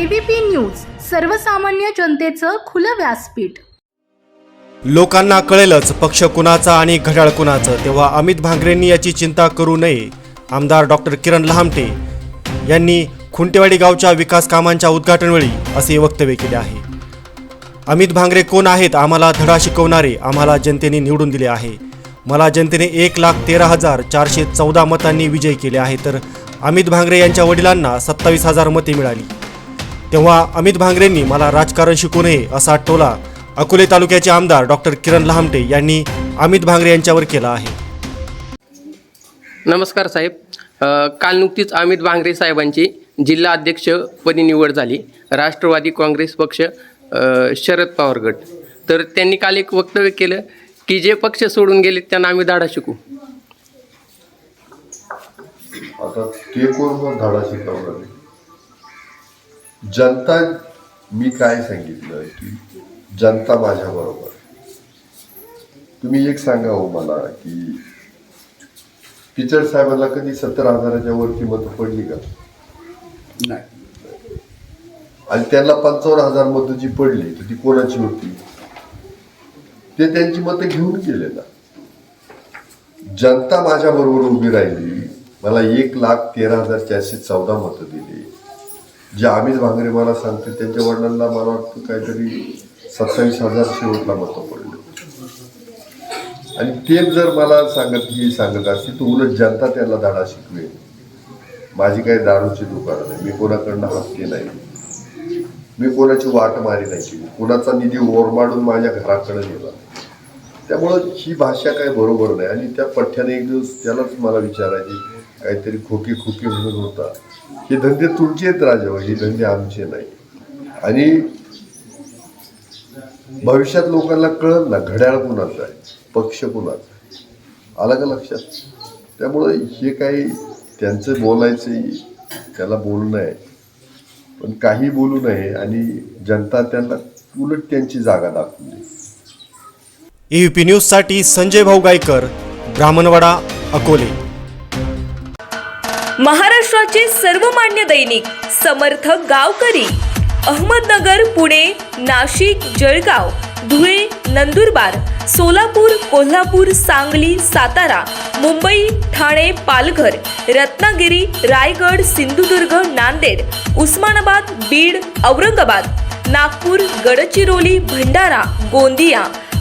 ABP news सर्वसामान्य जनतेचं खुलं व्यासपीठ. लोकांना कळेलच पक्ष कुणाचा आणि घड्याळ कुणाचं. तेव्हा अमित भांगरेंनी याची चिंता करू नये आमदार डॉक्टर किरण लहामटे यांनी खुंटेवाडी गावच्या विकास कामांच्या उद्घाटनवेळी असे वक्तव्य केले आहे. अमित भांगरे कोण आहेत? आम्हाला धडा शिकवणारे आम्हाला जनतेने निवडून दिले आहे. मला जनतेने एक लाख तेरा हजार चारशे चौदा मतांनी विजय केले आहे. तर अमित भांगरे यांच्या वडिलांना सत्तावीस हजार मते मिळाली. तेव्हा अमित भांगरेंनी मला राजकारण शिकू नये असा टोला अकोले तालुक्याचे आमदार डॉक्टर किरण लहामटे यांनी अमित भांगरे यांच्यावर केला आहे. नमस्कार साहेब. काल नुकतीच अमित भांगरे साहेबांची जिल्हा अध्यक्षपदी निवड झाली. राष्ट्रवादी काँग्रेस पक्ष शरद पवार गट. तर त्यांनी काल एक वक्तव्य केलं की जे पक्ष सोडून गेले त्यांना आम्ही धाडा शिकू. आता ते कोण धडा शिकवणार? आहे? जनता मी काय सांगितलं की जनता माझ्या बरोबर तुम्ही एक सांगा हो मला की टीचर साहेबांना कधी सत्तर हजाराच्या वरती मतं पडली का? नाही. आणि त्यांना पंचावन्न हजार मतं जी पडली तर ती कोणाची होती? ते त्यांची मतं घेऊन गेले ना. जनता माझ्या बरोबर उभी राहिली मला एक लाख तेरा हजार चारशे चौदा मतं दिली. जे आम्हीच भांगरे मला सांगते त्यांच्या वडिलांना मला वाटतं काहीतरी सत्तावीस हजार शेवटला मतं पडले. आणि तेच जर मला सांगत की सांगत असती तर उलट जनता त्याला धाडा शिकवेल. माझी काही दारूची दुकानं नाही. मी कोणाकडनं हप्ते नाही. मी कोणाची वाट मारी नाही. कोणाचा निधी ओरमाडून माझ्या घराकडे गेला त्यामुळं ही भाषा काय बरोबर नाही. आणि त्या पठ्ठ्याने एक दिवस त्यालाच मला विचारायची काहीतरी खोकी खोकी म्हणून होता. हे धंदे तुमचे आहेत राजा हे धंदे आमचे नाही. आणि भविष्यात लोकांना कळत ना घड्याळ कुणाचं आहे पक्ष कुणाचा आहे? आलं का लक्षात? त्यामुळं हे काही त्यांचं बोलायचं त्याला बोलणं आहे पण काही बोलू नये आणि जनता त्यांना उलट त्यांची जागा दाखवली एव्हीपी न्यूजसाठी संजय भाऊ गायकर ब्राह्मणवाडा अकोले. महाराष्ट्राचे सर्वमान्य दैनिक समर्थ गावकरी अहमदनगर पुणे नाशिक जळगाव धुळे नंदुरबार सोलापूर कोल्हापूर सांगली सातारा मुंबई ठाणे पालघर रत्नागिरी रायगड सिंधुदुर्ग नांदेड उस्मानाबाद बीड औरंगाबाद नागपूर गडचिरोली भंडारा गोंदिया